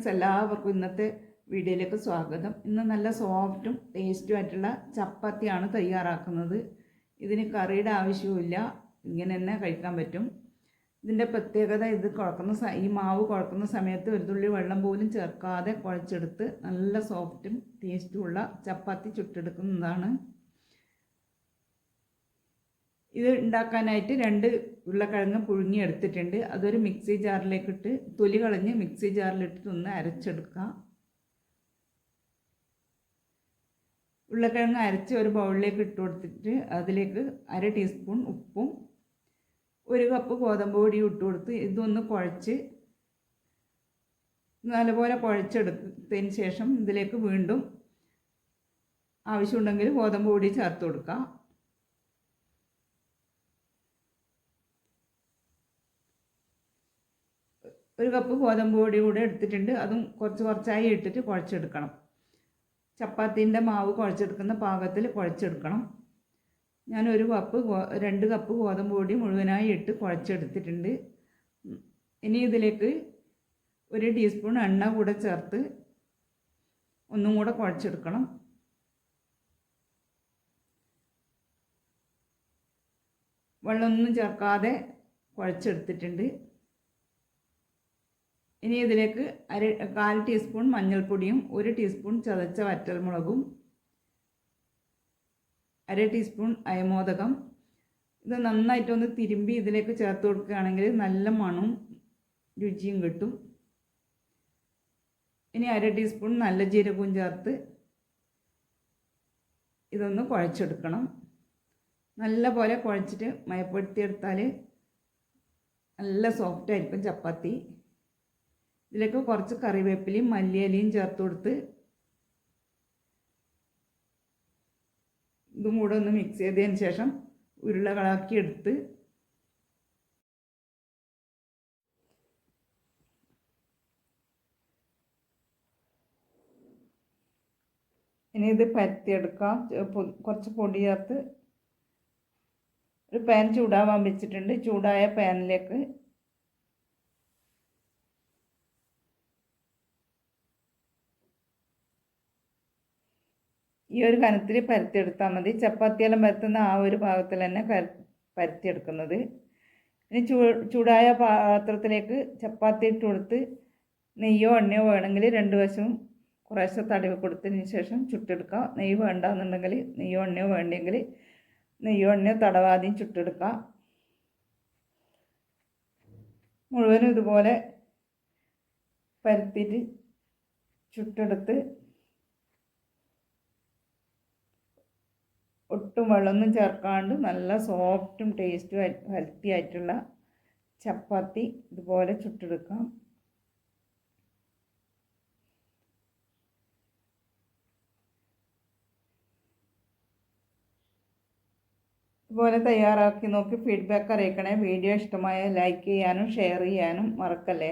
Friends എല്ലാവർക്കും ഇന്നത്തെ വീഡിയോയിലേക്ക് സ്വാഗതം. ഇന്ന് നല്ല സോഫ്റ്റും ടേസ്റ്റും ആയിട്ടുള്ള ചപ്പാത്തിയാണ് തയ്യാറാക്കുന്നത്. ഇതിന് കറിയുടെ ആവശ്യവുമില്ല. ഇങ്ങനെ തന്നെ കഴിക്കാൻ പറ്റും. ഇതിന്റെ പ്രത്യേകത ഇത് കുഴക്കുന്ന ഈ മാവ് കുഴക്കുന്ന സമയത്ത് ഒരു തുള്ളി വെള്ളം പോലും ചേർക്കാതെ കുഴച്ചെടുത്ത് നല്ല സോഫ്റ്റും ടേസ്റ്റും ഉള്ള ചപ്പാത്തി ചുട്ടെടുക്കുന്നതാണ്. ഇത് ഉണ്ടാക്കാനായിട്ട് രണ്ട് ഉരുളക്കിഴങ്ങ് പുഴുങ്ങി എടുത്തിട്ടുണ്ട്. അതൊരു മിക്സി ജാറിലേക്ക് ഇട്ട് തൊലി കളഞ്ഞ് മിക്സി ജാറിലിട്ടിട്ട് ഒന്ന് അരച്ചെടുക്കുക ഉരുളക്കിഴങ്ങ് അരച്ച് ഒരു ബൗളിലേക്ക് ഇട്ട് കൊടുത്തിട്ട് അതിലേക്ക് അര ടീസ്പൂൺ ഉപ്പും ഒരു കപ്പ് ഗോതമ്പ് പൊടിയും ഇട്ട് കൊടുത്ത് ഇതൊന്ന് കുഴച്ച് നല്ലപോലെ കുഴച്ചെടുത്തതിന് ശേഷം ഇതിലേക്ക് വീണ്ടും ആവശ്യമുണ്ടെങ്കിൽ ഗോതമ്പ് പൊടി ചേർത്ത് കൊടുക്കുക ഒരു കപ്പ് ഗോതമ്പ് പൊടി കൂടെ എടുത്തിട്ടുണ്ട്. അതും കുറച്ച് കുറച്ചായി ഇട്ടിട്ട് കുഴച്ചെടുക്കണം. ചപ്പാത്തിന്റെ മാവ് കുഴച്ചെടുക്കുന്ന പാകത്തിൽ കുഴച്ചെടുക്കണം. ഞാൻ ഒരു കപ്പ് രണ്ട് കപ്പ് ഗോതമ്പ് പൊടി മുഴുവനായി ഇട്ട് കുഴച്ചെടുത്തിട്ടുണ്ട്. ഇനി ഇതിലേക്ക് ഒരു ടീസ്പൂൺ എണ്ണ കൂടെ ചേർത്ത് ഒന്നും കൂടെ കുഴച്ചെടുക്കണം. വെള്ളമൊന്നും ചേർക്കാതെ കുഴച്ചെടുത്തിട്ടുണ്ട്. ഇനി ഇതിലേക്ക് അര കാൽ ടീസ്പൂൺ മഞ്ഞൾപ്പൊടിയും ഒരു ടീസ്പൂൺ ചതച്ച വറ്റൽമുളകും അര ടീസ്പൂൺ അയമോദകം. ഇത് നന്നായിട്ടൊന്ന് തിരുമ്പി ഇതിലേക്ക് ചേർത്ത് കൊടുക്കുകയാണെങ്കിൽ നല്ല മണവും രുചിയും കിട്ടും. ഇനി അര ടീസ്പൂൺ നല്ല ജീരകവും ചേർത്ത് ഇതൊന്ന് കുഴച്ചെടുക്കണം. നല്ല പോലെ കുഴച്ചിട്ട് മയപ്പെടുത്തിയെടുത്താൽ നല്ല സോഫ്റ്റ് ആയിരിക്കും ചപ്പാത്തി. ഇതിലേക്ക് കുറച്ച് കറിവേപ്പിലയും മല്ലിയിലയും ചേർത്ത് കൊടുത്ത് ഇതും കൂടെ ഒന്ന് മിക്സ് ചെയ്തതിന് ശേഷം ഉരുളകളാക്കി എടുത്ത് ഇനി ഇത് പരത്തിയെടുക്കാം. കുറച്ച് പൊടി ചേർത്ത് ഒരു പാൻ ചൂടാവാൻ വെച്ചിട്ടുണ്ട്. ചൂടായ പാനിലേക്ക് ഈ ഒരു കനത്തിൽ പരത്തിയെടുത്താൽ മതി. ചപ്പാത്തിയെല്ലാം പരത്തുന്ന ആ ഒരു ഭാഗത്തിൽ തന്നെ പരത്തിയെടുക്കുന്നത്. ഇനി ചൂ ചൂടായ പാത്രത്തിലേക്ക് ചപ്പാത്തി ഇട്ട് കൊടുത്ത് നെയ്യോ എണ്ണയോ വേണമെങ്കിൽ രണ്ട് വശവും കുറേശ്ശെ തടവി കൊടുത്തതിന് ശേഷം ചുട്ടെടുക്കാം. നെയ്യ് വേണ്ടെന്നുണ്ടെങ്കിൽ നെയ്യോ എണ്ണയോ വേണ്ടെങ്കിൽ നെയ്യോ എണ്ണയോ തടവാദ്യം ചുട്ടെടുക്കാം. മുഴുവനും ഇതുപോലെ പരത്തിയിട്ട് ചുട്ടെടുത്ത് ഒട്ടും വെള്ളമൊന്നും ചേർക്കാണ്ട് നല്ല സോഫ്റ്റും ടേസ്റ്റും ഹെൽത്തി ആയിട്ടുള്ള ചപ്പാത്തി ഇതുപോലെ ചുട്ടെടുക്കാം. ഇതുപോലെ തയ്യാറാക്കി നോക്കി ഫീഡ്ബാക്ക് അറിയിക്കണേ. വീഡിയോ ഇഷ്ടമായ ലൈക്ക് ചെയ്യാനും ഷെയർ ചെയ്യാനും മറക്കല്ലേ.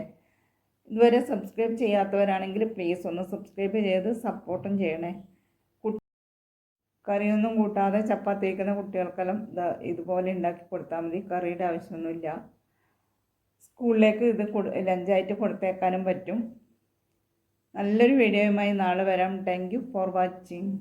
ഇതുവരെ സബ്സ്ക്രൈബ് ചെയ്യാത്തവരാണെങ്കിൽ പ്ലീസ് ഒന്ന് സബ്സ്ക്രൈബ് ചെയ്ത് സപ്പോർട്ടും ചെയ്യണേ. കറിയൊന്നും കൂട്ടാതെ ചപ്പാത്തി വയ്ക്കുന്ന കുട്ടികൾക്കെല്ലാം ഇതുപോലെ ഉണ്ടാക്കി കൊടുത്താൽ മതി. കറിയുടെ ആവശ്യമൊന്നുമില്ല. സ്കൂളിലേക്ക് ഇത് ലഞ്ചായിട്ട് കൊടുത്തേക്കാനും പറ്റും. നല്ലൊരു വീഡിയോയുമായി നാളെ വരാം. Thank you for watching